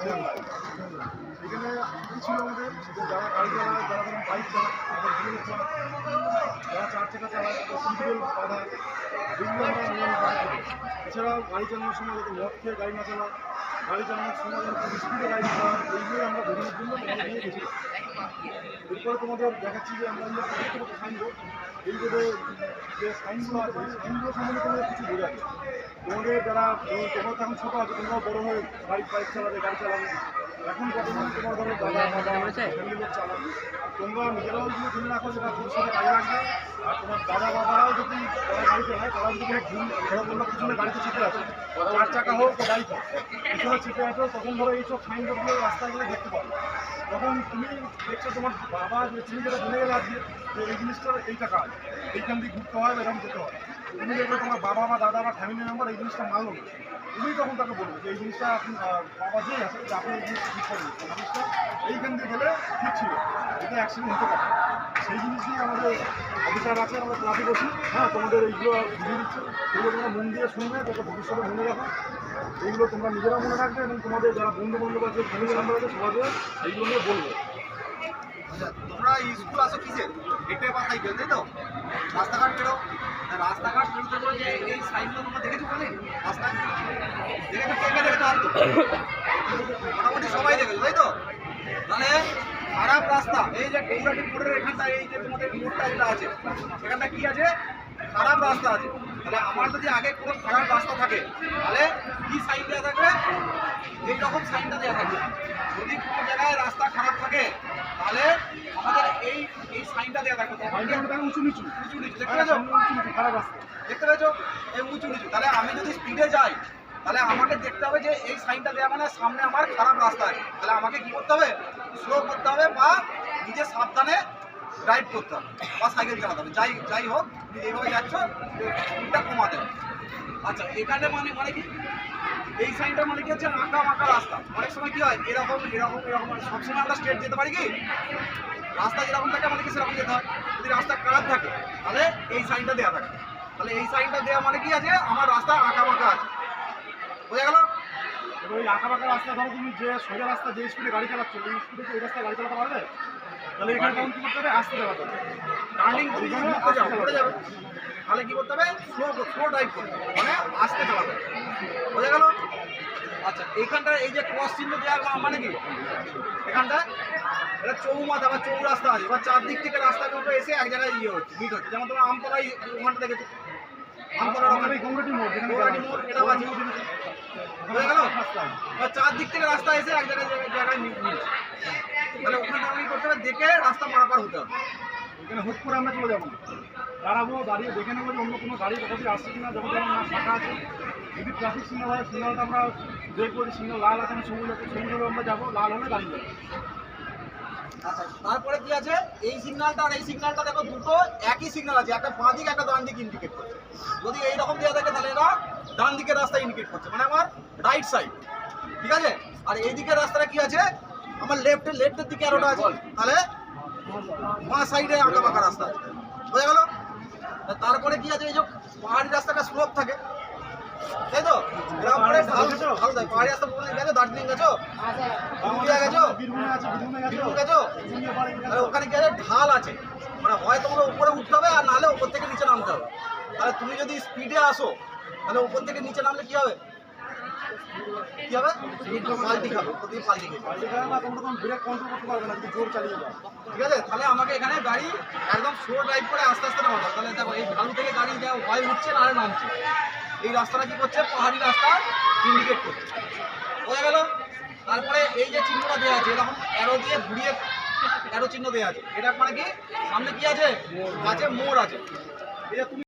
এখানে ছিল আমাদের যারা যারা ধরুন বাইক চালায় যারা চার চাকা চালায় সিটবেল বাধা এগুলো আমরা এছাড়াও গাড়ি চালানোর সময় যাতে মদ খেয়ে গাড়ি না চালায় গাড়ি চালানোর সময় যাতে স্পিডে গাড়ি না চালায় এইগুলোই আমরা বোঝানোর জন্য নিয়ে গেছি এরপরে তোমাদের দেখাচ্ছি যে আমরা যে প্রত্যেকটা সাইনবোর্ড এইগুলো যে সাইনগুলো আছে এই সাইনগুলো সম্বন্ধে তোমাদের কিছু বোঝাবে তোমাদের যারা তোমরা তো এখন ছোটো আছে তোমরাও বড় হয়ে গাড়ি বাইক চালাবে গাড়ি চালাবে। এখন বর্তমানে তোমার ধরো দাদা বাবা ফ্যামিলি লোক চালাবে তোমরা নিজেরাও যদি জেনে রাখো যেটা ভবিষ্যতে কাজে লাগবে আর তোমার দাদা বাবারাও যদি যারা গাড়ি চালায় তারা যদি কোনো ভুল ধরো বলল পিছনে গাড়িতে চিপে আছে চার চাকা হোক বা বাইক হোক পিছনে চিপে আছে তখন ধরো এইসব সাইনবোর্ডগুলো রাস্তায় গেলে দেখতে পাবে। তখন তুমি দেখছ তোমার বাবা যে তুমি যেটা জেনে গেলে আজকে, যে এই জিনিসটার এইটা কাজ, এইখান দিয়ে ঘুরতে হয়, এরকম যেতে হয়। তুমি দেখবে তোমার বাবা বা দাদা বা ফ্যামিলি মেম্বার এই জিনিসটা মানলো না। তুমি তখন তাকে বলবে যে এই জিনিসটা আপনি বাবা যে আছে, যে আপনি এই জিনিসটা ঠিক এই জিনিসটা এইখান দিয়ে গেলে ঠিক ছিল। এটা অ্যাক্সিডেন্ট হতে পারে। সেই জিনিস নিয়ে আমাদের অফিসার আছে আমরা ক্লাসে বসি। হ্যাঁ তোমাদের এইগুলো বুঝিয়ে দিচ্ছে। এগুলো তোমরা মন দিয়ে শুনবে যাতে ভবিষ্যতে মনে রাখো। এইগুলো তোমরা নিজেরা মনে রাখবে এবং তোমাদের যারা বন্ধু বান্ধব আছে ফ্যামিলি মেম্বার আছে সবাইকে এইগুলো নিয়ে বলবে। আচ্ছা, তোমরা স্কুল আসো কিসে হেঁটে বা সাইকেল তাই তো? রাস্তাঘাট বেরো। রাস্তাঘাট বেরোতে যে এই তোমরা দেখেছ বলে রাস্তায় দেখেছ? দেখেছ আর তো। মোটামুটি সবাই দেখেছ তাই তো? তাহলে খারাপ রাস্তা। এই যে গৌরাটি মোড়ের এখানটা এই যে তোমাদের মোড়টা যেটা আছে এখানটা কি আছে? খারাপ রাস্তা আছে। তাহলে আমার যদি আগে কোনো খারাপ রাস্তা থাকে তাহলে কি সাইন দেওয়া থাকবে? এই রকম সাইনটা দেওয়া থাকবে। যদি কোনো জায়গায় রাস্তা খারাপ থাকে তাহলে আমাদের এই এই সাইনটা দেওয়া থাকবে। উঁচু নিচু। উঁচু নিচু দেখতে হ্যাঁ, পেয়েছ? উঁচু নিচু খারাপ রাস্তা। দেখতে পেয়েছ? এই উঁচু নিচু। তাহলে আমি যদি স্পিডে যাই তাহলে আমাকে দেখতে হবে যে এই সাইনটা দেওয়া মানে সামনে আমার খারাপ রাস্তা আছে। তাহলে আমাকে কি করতে হবে? স্লো করতে হবে বা ড্রাইভ করতে হবে, বা সাইকেল চালাতে হবে। যাই যাই হোক, তুমি যেভাবে যাচ্ছ স্পিডটা কমাতে হবে আচ্ছা এখানে মানে মানে কি? এই সাইনটা মানে কি হচ্ছে? আঁকা মাঁকা রাস্তা। অনেক সময় কি হয়? এরকম এরকম এরকম মানে সবসময় আমরা স্ট্রেট যেতে পারি কি? রাস্তা যেরকম থাকে, আমাদেরকে সেরকম যেতে হয়। যদি রাস্তা খারাপ থাকে, তাহলে এই সাইনটা দেওয়া থাকে। তাহলে এই সাইনটা দেওয়া মানে কি আছে? আমার রাস্তা আঁকা বাঁকা আছে। বোঝা গেল? ওই আঁকা বাঁকা রাস্তা ধরো, তুমি যে সোজা রাস্তা, যে স্পিডে গাড়ি চালাচ্ছ ওই স্পিডে ওই রাস্তায় গাড়ি চালাতে পারবে? তাহলে এখানে তখন কি করতে হবে? আসতে দেওয়াতে হবে। টার্নিং তুমি ঘুরতে যাও ঘুরে যাবে। তাহলে কি করতে হবে? স্লো স্লো ড্রাইভ করতে মানে আস্তে চালাতে হবে। বোঝা গেল? আচ্ছা এইখানটা এই যে ক্রস চিহ্ন দেওয়া মানে কি? এখানটা এটা চৌমাথা বা চৌরাস্তা আছে। বা চারদিক থেকে রাস্তাগুলো এসে এক জায়গায় ইয়ে হচ্ছে মিট হচ্ছে। যেমন তোমার আমতলায় ওখানটা দেখেছ। আমতলার ওখানে। গৌরাটি মোড় যেখানে গৌরাটি মোড়, আছে। বোঝা গেল? চারদিক থেকে রাস্তা এসে এক জায়গায় জায়গায় মিট তাহলে ওখানটা আমি করতে হবে দেখে রাস্তা পারাপার হতে হবে। এখানে হুট করে আমরা চলে যাব। দাঁড়াবো দাঁড়িয়ে দেখে নেব যে অন্য কোনো গাড়ি কোথাও আসছে কিনা যখন যেমন না ফাঁকা আছে। যদি ট্রাফিক সিগন্যাল হয় সিগন্যালটা আমরা দেখব যে সিগন্যাল লাল আছে না সবুজ আছে সবুজ হলে আমরা যাব লাল হলে গাড়ি যাব। আচ্ছা তারপরে কি আছে? এই সিগনালটা আর এই সিগনালটা দেখো দুটো একই সিগনাল আছে। একটা বাঁ দিক একটা ডান দিক ইন্ডিকেট করছে। যদি এই রকম দেওয়া থাকে তাহলে এটা ডান দিকের রাস্তা ইন্ডিকেট করছে। মানে আমার রাইট সাইড ঠিক আছে? আর এই দিকের রাস্তাটা কি আছে? আমার লেফটে লেফটের দিকে আরোটা আছে। তাহলে বাঁ সাইডে আঁকা বাঁকা রাস্তা আছে। বোঝা গেল? তারপরে কি আছে? এই যে পাহাড়ি রাস্তাটা স্লোপ থাকে। তাই তো? ভালো থাকে পাহাড়ি রাস্তা গেছো দার্জিলিং গেছো? গেছো? বীরভূমে। তাহলে ওখানে গেলে ঢাল আছে। মানে হয় উপরে উঠতে হবে আর নাহলে উপর থেকে নিচে নামতে হবে। তাহলে তুমি যদি স্পিডে আসো তাহলে উপর থেকে নিচে নামলে কি হবে? কি হবে? পাল্টি খাবে উপর পাল্টি খেয়ে গাড়ি খারাপ না তোমরা তখন ব্রেক কন্ট্রোল করতে পারবে না যদি জোর চালিয়ে যাও। ঠিক আছে? তাহলে আমাকে এখানে গাড়ি একদম স্লো ড্রাইভ করে আস্তে আস্তে নামাতে হবে। তাহলে দেখো এই ঢালু থেকে গাড়ি হয় উঠছে নামছে। এই রাস্তাটা কি করছে? পাহাড়ি রাস্তা ইন্ডিকেট করছে। বোঝা গেল? তারপরে এই যে চিহ্নটা দেওয়া আছে এরকম অ্যারো দিয়ে ঘুরিয়ে অ্যারো চিহ্ন দেওয়া আছে। এটা মানে কি? সামনে কি আছে? আছে মোড় আছে। তুমি